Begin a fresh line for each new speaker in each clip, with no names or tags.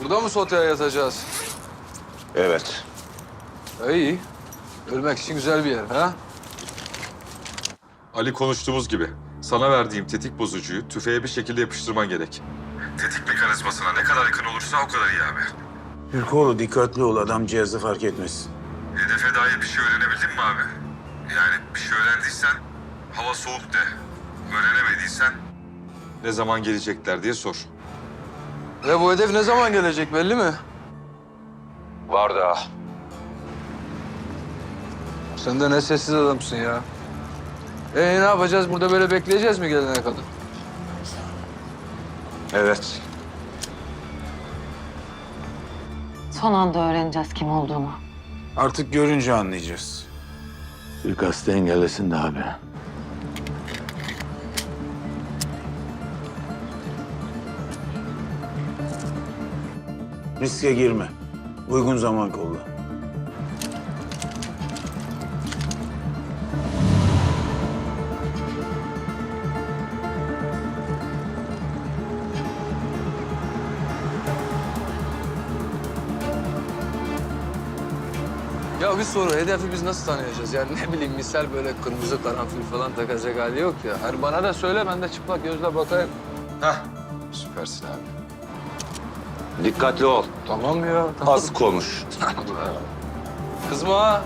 Burada mı soteye yatacağız?
Evet.
İyi. Ölmek için güzel bir yer ha?
Ali konuştuğumuz gibi sana verdiğim tetik bozucuyu tüfeğe bir şekilde yapıştırman gerek. Tetik mekanizmasına ne kadar yakın olursa o kadar iyi abi.
Türkoğlu dikkatli ol adam cihazı fark etmesin.
Hedefe dair bir şey öğrenebildin mi abi? Yani bir şey öğrendiysen hava soğuk de. Öğrenemediysen ne zaman gelecekler diye sor.
Ve bu hedef ne zaman gelecek belli mi?
Var daha.
Sen de ne sessiz adamsın ya. Ee ne yapacağız? Burada böyle bekleyeceğiz mi gelene kadar?
Evet.
Son anda öğreneceğiz kim olduğunu.
Artık görünce anlayacağız.
Suikastı engellesin de abi.
Riske girme. Uygun zaman kolla.
Ya bir soru, hedefi biz nasıl tanıyacağız? Yani ne bileyim misal böyle kırmızı karanfil falan takacak hali yok ya. Her bana da söyle ben de çıplak gözle bakayım.
Heh, süpersin abi.
Dikkatli ol.
Tamam ya. Tamam.
Az konuş.
Kızma.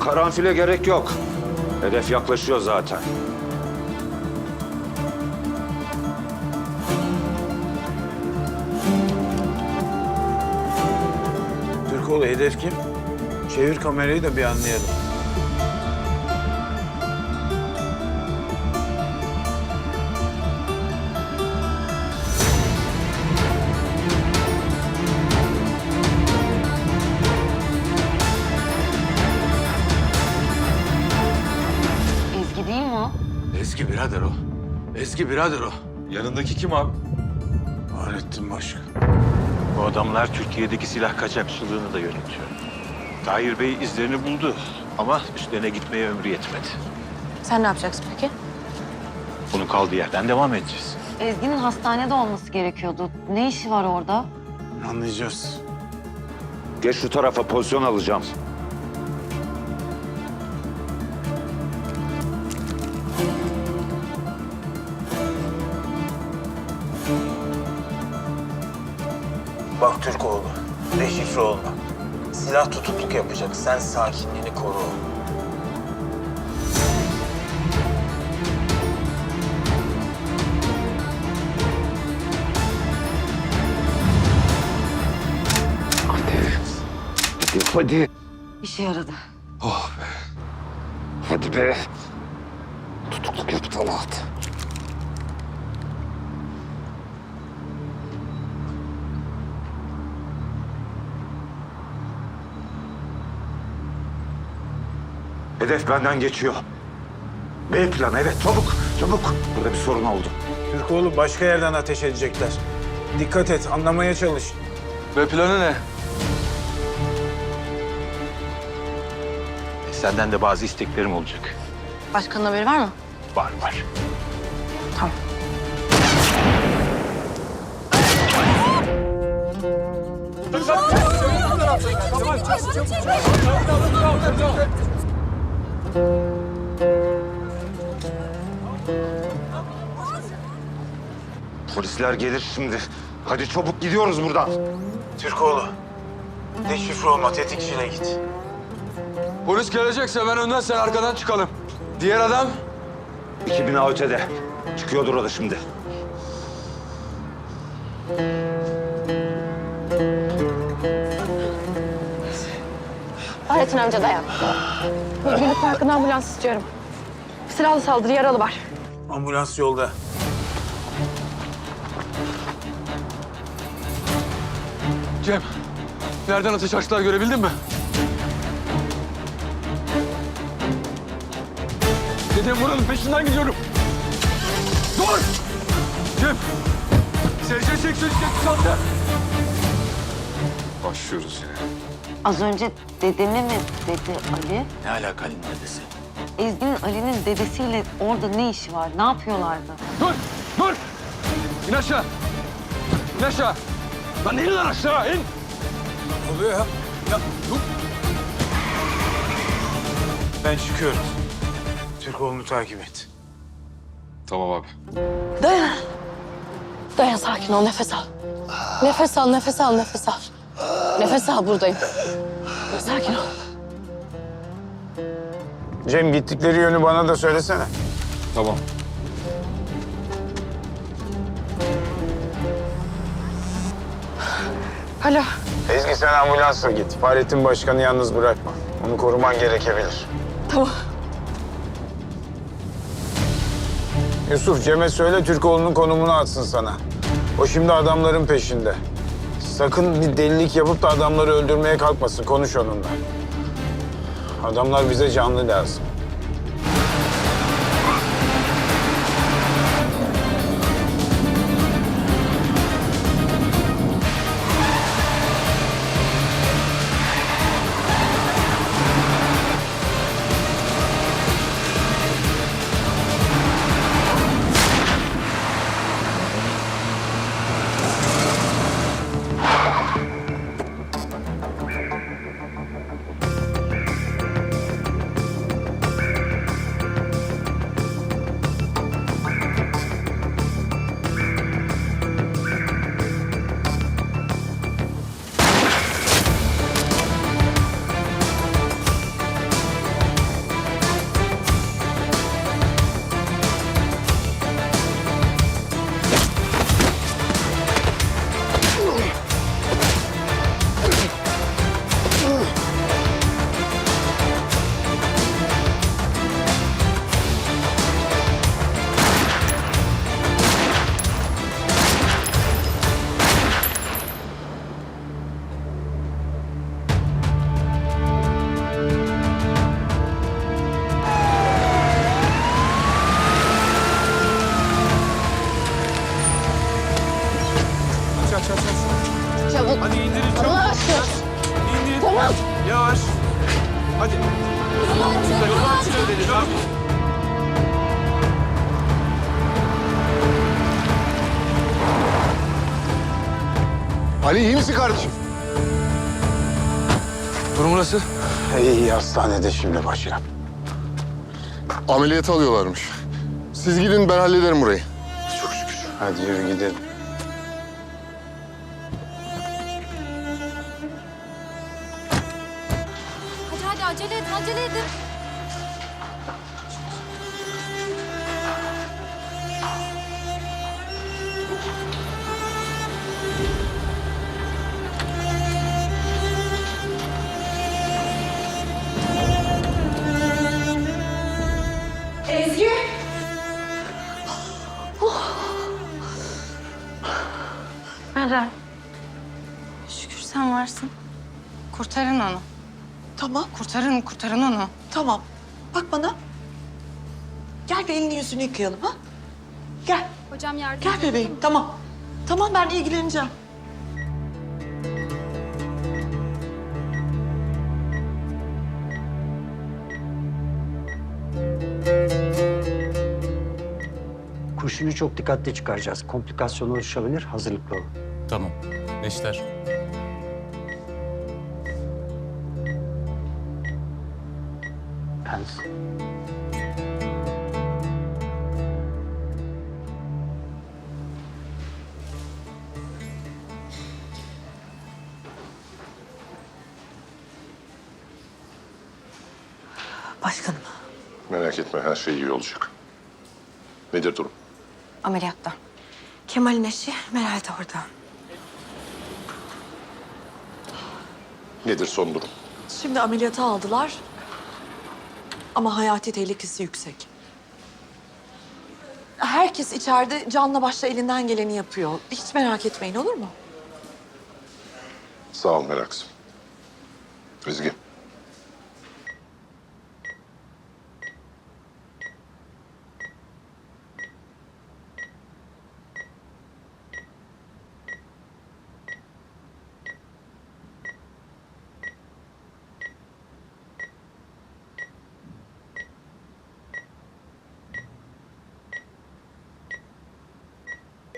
Karanfile gerek yok. Hedef yaklaşıyor zaten.
Türkoğlu hedef kim? Çevir kamerayı da bir anlayalım.
Eski birader o.
Yanındaki kim abi?
Fahrettin Başkan.
Bu adamlar Türkiye'deki silah kaçakçılığını da yönetiyor. Tahir Bey izlerini buldu ama üstlerine gitmeye ömrü yetmedi.
Sen ne yapacaksın peki?
Bunun kaldığı yerden devam edeceğiz.
Ezgi'nin hastanede olması gerekiyordu. Ne işi var orada?
Anlayacağız.
Geç şu tarafa pozisyon alacağım.
Türkoğlu, deşifre olma. Silah tutukluk yapacak. Sen sakinliğini koru.
Hadi, hadi.
İşe yaradı.
Hadi be. Tutukluk yaptı Allah'tan. Hedef benden geçiyor. B planı evet çabuk çabuk. Burada bir sorun oldu.
Türkoğlu başka yerden ateş edecekler. Dikkat et, anlamaya çalış.
Ve planı ne?
Senden de bazı isteklerim olacak.
Başkanın haberi var mı?
Var var.
Tamam.
Polisler gelir şimdi. Hadi çabuk gidiyoruz buradan.
Türkoğlu, deşifre olma, tetikçiyle git.
Polis gelecekse ben önden sen arkadan çıkalım. Diğer adam?
İki bina ötede. Çıkıyordur o da şimdi.
Fahrettin amca dayan. Özgürlük Parkı'na ambulans istiyorum. Silahlı saldırı yaralı var.
Ambulans yolda.
Cem, nereden ateş açtılar görebildin mi? Dedim buranın peşinden gidiyorum. Dur! Cem! SC 88 sandı.
Başlıyoruz yine.
Az önce dedemi mi dedi Ali?
Ne alakalı dedesi?
Ezgi'nin Ali'nin dedesiyle orada ne işi var? Ne yapıyorlardı?
Dur! Dur!
İn aşağı. İn aşağı. Lan in lan aşağı in.
oluyor ya? Ya dur. Ben çıkıyorum. Türkoğlu'nu takip et.
Tamam abi.
Dayan. Dayan sakin ol nefes al. Nefes al nefes al nefes al. Nefes al buradayım. Sakin ol.
Cem gittikleri yönü bana da söylesene.
Tamam.
Alo.
Ezgi sen ambulansla git. Fahrettin Başkan'ı yalnız bırakma. Onu koruman gerekebilir.
Tamam.
Yusuf Cem'e söyle Türkoğlu'nun konumunu atsın sana. O şimdi adamların peşinde. Sakın bir delilik yapıp da adamları öldürmeye kalkmasın. Konuş onunla. Adamlar bize canlı lazım.
Ali iyi misin kardeşim?
Durum nasıl?
İyi, iyi hastanede şimdi başına.
Ameliyata alıyorlarmış. Siz gidin ben hallederim burayı.
Çok şükür. Hadi yürü gidelim.
Kurtarın onu.
Tamam,
Kurtarın, kurtarın onu.
tamam. Bak bana. Gel bir elini yüzünü yıkayalım ha. Gel,
Hocam yardım
gel bebeğim. Tamam. Tamam ben ilgileneceğim.
Kurşunu çok dikkatli çıkaracağız. Komplikasyon oluşabilir. Hazırlıklı olun.
Tamam. Neşter.
Pens.
Başkanım.
Merak etme her şey iyi olacak. Nedir durum?
Ameliyatta.
Kemal'in eşi Meral de orada.
Nedir son durum?
Şimdi ameliyata aldılar. Ama hayati tehlikesi yüksek. Herkes içeride canla başla elinden geleni yapıyor. Hiç merak etmeyin olur mu?
Sağ ol Meraksım. Ezgi.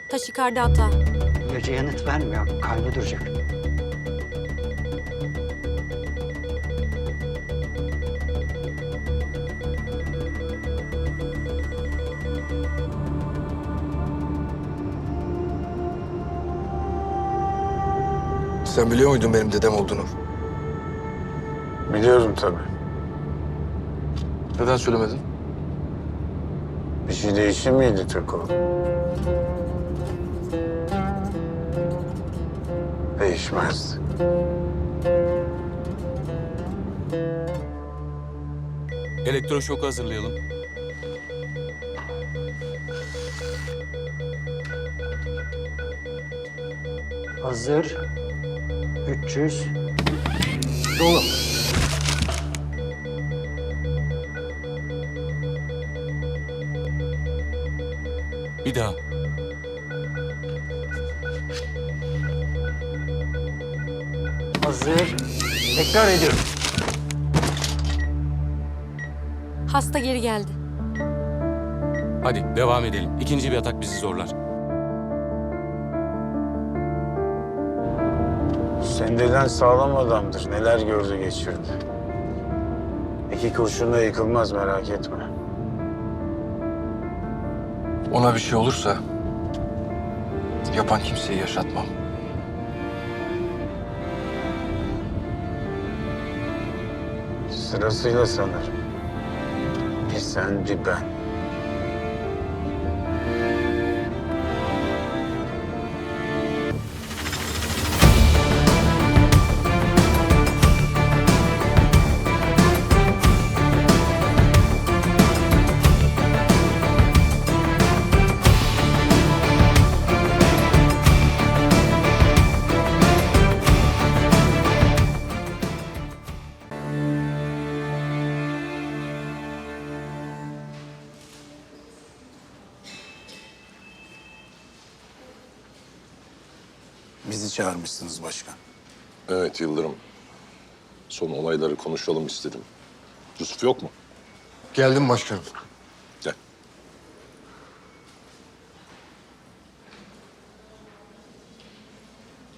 Taşikardi hata.
İlaca yanıt vermiyor. Kalbi duracak.
Sen biliyor muydun benim dedem olduğunu?
Biliyorum tabii.
Neden söylemedin?
Bir şey değişir miydi Türkoğlu? Değişmezdi.
Elektroşoku hazırlayalım.
Hazır. 300. Dolu.
Bir daha.
Hazır. Tekrar ediyorum.
Hasta geri geldi.
Hadi devam edelim. İkinci bir atak bizi zorlar.
Sendelen sağlam adamdır. Neler gördü geçirdi. İki kurşunla yıkılmaz merak etme.
Ona bir şey olursa yapan kimseyi yaşatmam.
Sırasıyla sanırım. Bir sen bir ben.
Evet Yıldırım. Son olayları konuşalım istedim. Yusuf yok mu?
Geldim başkanım.
Gel.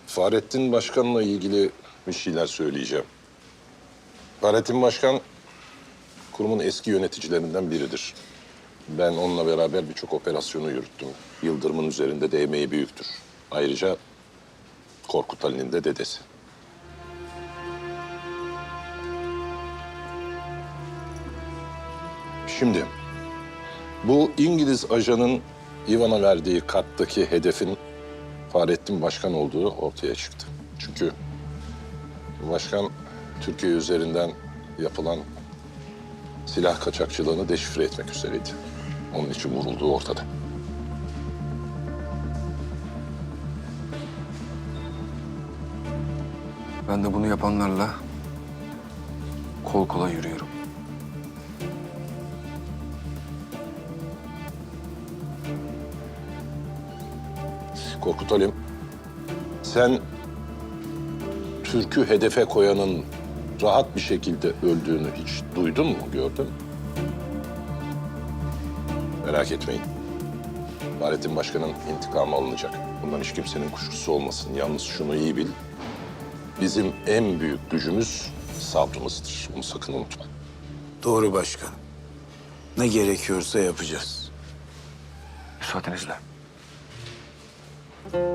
Fahrettin Başkan'la ilgili bir şeyler söyleyeceğim. Fahrettin Başkan, kurumun eski yöneticilerinden biridir. Ben onunla beraber birçok operasyonu yürüttüm. Yıldırım'ın üzerinde de emeği büyüktür. Ayrıca Korkut Ali'nin de dedesi. Şimdi bu İngiliz ajanın Ivan'a verdiği karttaki hedefin Fahrettin Başkan olduğu ortaya çıktı. Çünkü başkan Türkiye üzerinden yapılan silah kaçakçılığını deşifre etmek üzereydi. Onun için vurulduğu ortada.
Ben de bunu yapanlarla kol kola yürüyorum.
Korkut Halim, sen Türk'ü hedefe koyanın rahat bir şekilde öldüğünü hiç duydun mu, gördün mü? Merak etmeyin. Fahrettin Başkan'ın intikamı alınacak. Bundan hiç kimsenin kuşkusu olmasın. Yalnız şunu iyi bil. Bizim en büyük gücümüz sabrımızdır. Bunu sakın unutma.
Doğru başkan. Ne gerekiyorsa yapacağız.
Müsaadenizle. Beni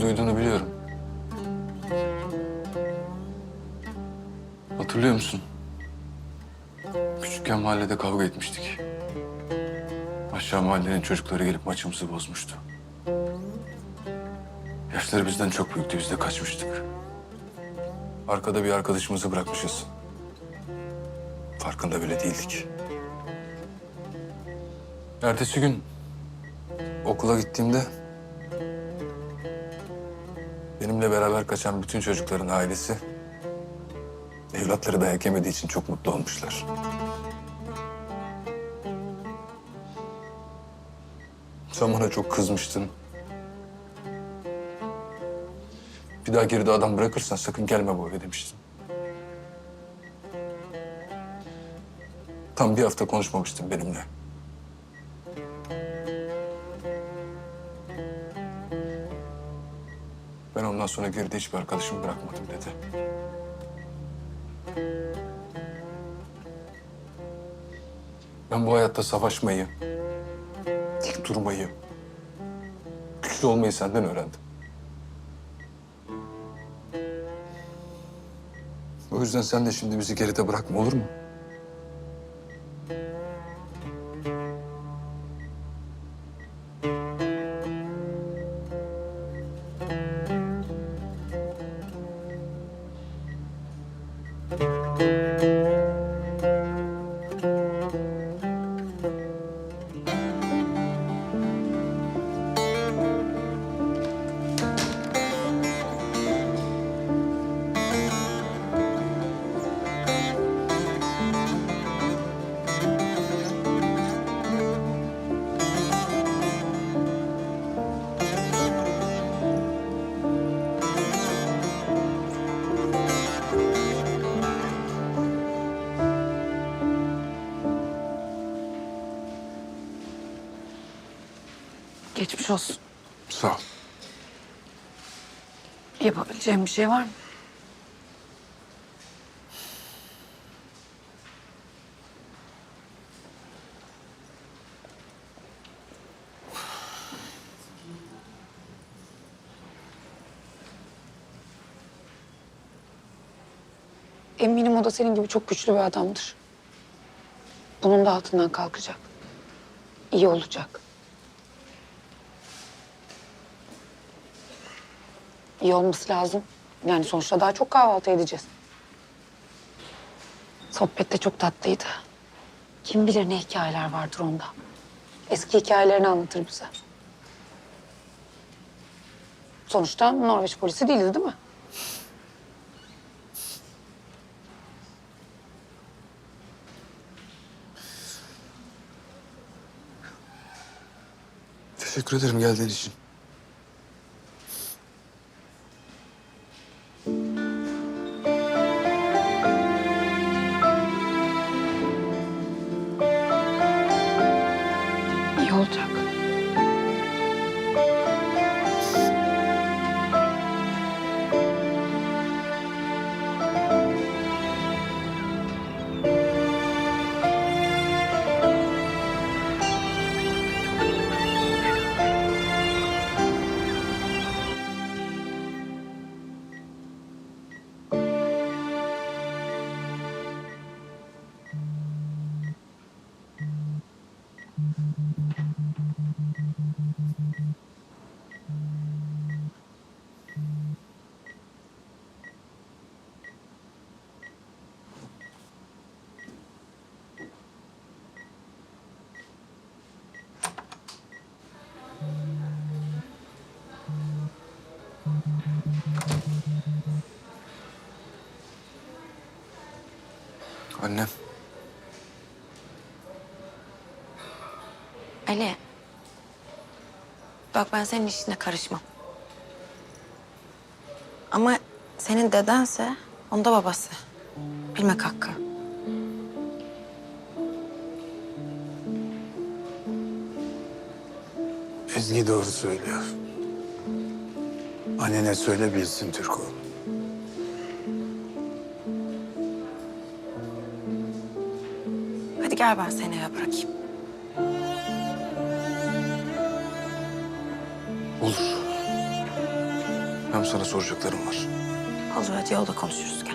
duyduğunu biliyorum. Hatırlıyor musun? Küçükken mahallede kavga etmiştik. Aşağı mahallenin çocukları gelip maçımızı bozmuştu. Yaşları bizden çok büyüktü, biz de kaçmıştık. Arkada bir arkadaşımızı bırakmışız. Farkında bile değildik. Ertesi gün okula gittiğimde benimle beraber kaçan bütün çocukların ailesi evlatları dayak yemediği için çok mutlu olmuşlar. Sen bana çok kızmıştın. Bir daha geride adam bırakırsan sakın gelme bu eve demiştim. Tam bir hafta konuşmamıştın benimle. Ben ondan sonra geride hiçbir arkadaşımı bırakmadım dedi. Ben bu hayatta savaşmayı, dik durmayı, güçlü olmayı senden öğrendim. Yüzden sen de şimdi bizi geride bırakma olur mu?
Geçmiş olsun.
Sağ ol.
Yapabileceğim bir şey var mı? Eminim o da senin gibi çok güçlü bir adamdır. Bunun da altından kalkacak. İyi olacak. İyi olması lazım. Yani sonuçta daha çok kahvaltı edeceğiz. Sohbet de çok tatlıydı. Kim bilir ne hikayeler vardır onda. Eski hikayelerini anlatır bize. Sonuçta Norveç polisi değiliz değil mi?
Teşekkür ederim geldiğin için. Annem.
Ali. Bak ben senin işine karışmam. Ama senin dedense onda babası. Bilmek hakkı.
Ezgi doğru söylüyor. Annene söyle bilsin Türkoğlu.
Gel ben seni eve bırakayım.
Olur. Hem sana soracaklarım var.
Olur hadi yolda konuşuruz gel.